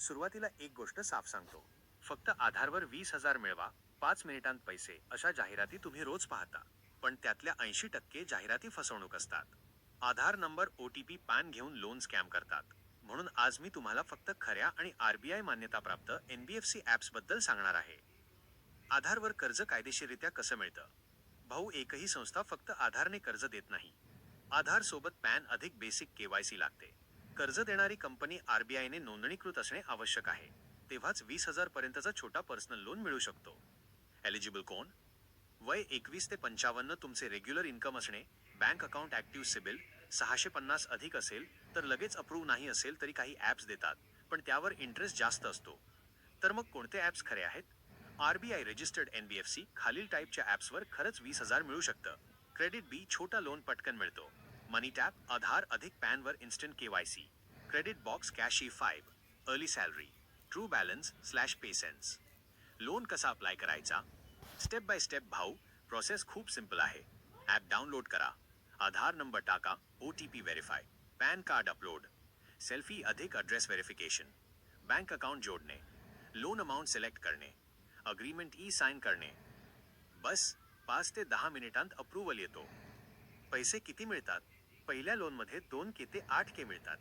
सुरुवातीला एक गोष्ट साफ सांगतो. फक्त आधारवर वीस हजार मिळवा पाच मिनिटांत पैसे अशा जाहिराती तुम्ही रोज पाहता. पण त्यातल्या ऐंशी टक्के जाहिराती फसवणूक असतात. Aadhaar number O T P PAN घेऊन लोन स्कॅम करतात. म्हणून आज मी तुम्हाला फक्त खऱ्या आणि आरबीआय मान्यताप्राप्त एनबीएफसी सी ॲप्सबद्दल सांगणार आहे. आधारवर कर्ज कायदेशीररित्या कसं मिळतं? भाऊ एकही संस्था फक्त आधारने कर्ज देत नाही. आधारसोबत पॅन अधिक बेसिक केवायसी लागते. कर्ज देणारी कंपनी आरबीआयने नोंदणीकृत असणे आवश्यक आहे. तेव्हाच वीस हजार पर्यंतचा छोटा पर्सनल लोन मिळू शकतो. एलिजिबल कोण? वय एकवीस ते पंचावन्न तुमचे रेग्युलर इन्कम असणे बँक अकाउंट ऍक्टिव्ह सिबिल सहाशे पन्नास अधिक असेल तर लगेच अप्रूव्ह नाही असेल तरी काही ॲप्स देतात पण त्यावर इंटरेस्ट जास्त असतो. तर मग कोणते ॲप्स खरे आहेत? आरबीआय रजिस्टर्ड एनबीएफसी खालील टाईपच्या ॲप्सवर खरंच वीस हजार मिळू शकतं. क्रेडिट बी छोटा लोन पटकन मिळतो. मनी टॅप आधार, अधिक पॅनवर instant KYC credit box cash E five early salary true balance slash PaySense loan कसा अप्लाय करायचा? स्टेप बाय स्टेप भाऊ प्रोसेस खूप सिंपल आहे. ॲप डाउनलोड करा. आधार नंबर टाका O T P verify PAN card upload selfie अधिक address verification bank account जोडणे. Loan amount select करणे. अग्रीमेंट ई साइन करणे. बस, पाच ते दहा मिनिटांत अप्रुव्हल येतो. पैसे किती मिळतात? पहिल्या लोनमध्ये दोन के ते आठ के मिळतात.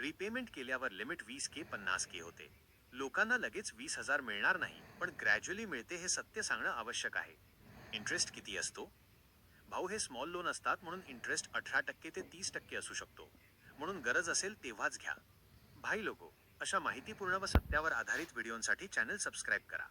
रिपेमेंट केल्यावर लिमिट वीस के पन्नास के होते. लोकांना लगेच वीस हजार मिळणार नाही पण ग्रॅज्युअली मिळते हे सत्य सांगणं आवश्यक आहे. इंटरेस्ट किती असतो? भाऊ हे स्मॉल लोन असतात म्हणून इंटरेस्ट अठरा टक्के ते तीस टक्के असू शकतो. म्हणून गरज असेल तेव्हाच घ्या. भाई लोको अशा माहितीपूर्ण व सत्यावर आधारित व्हिडिओंसाठी चॅनल सबस्क्राईब करा.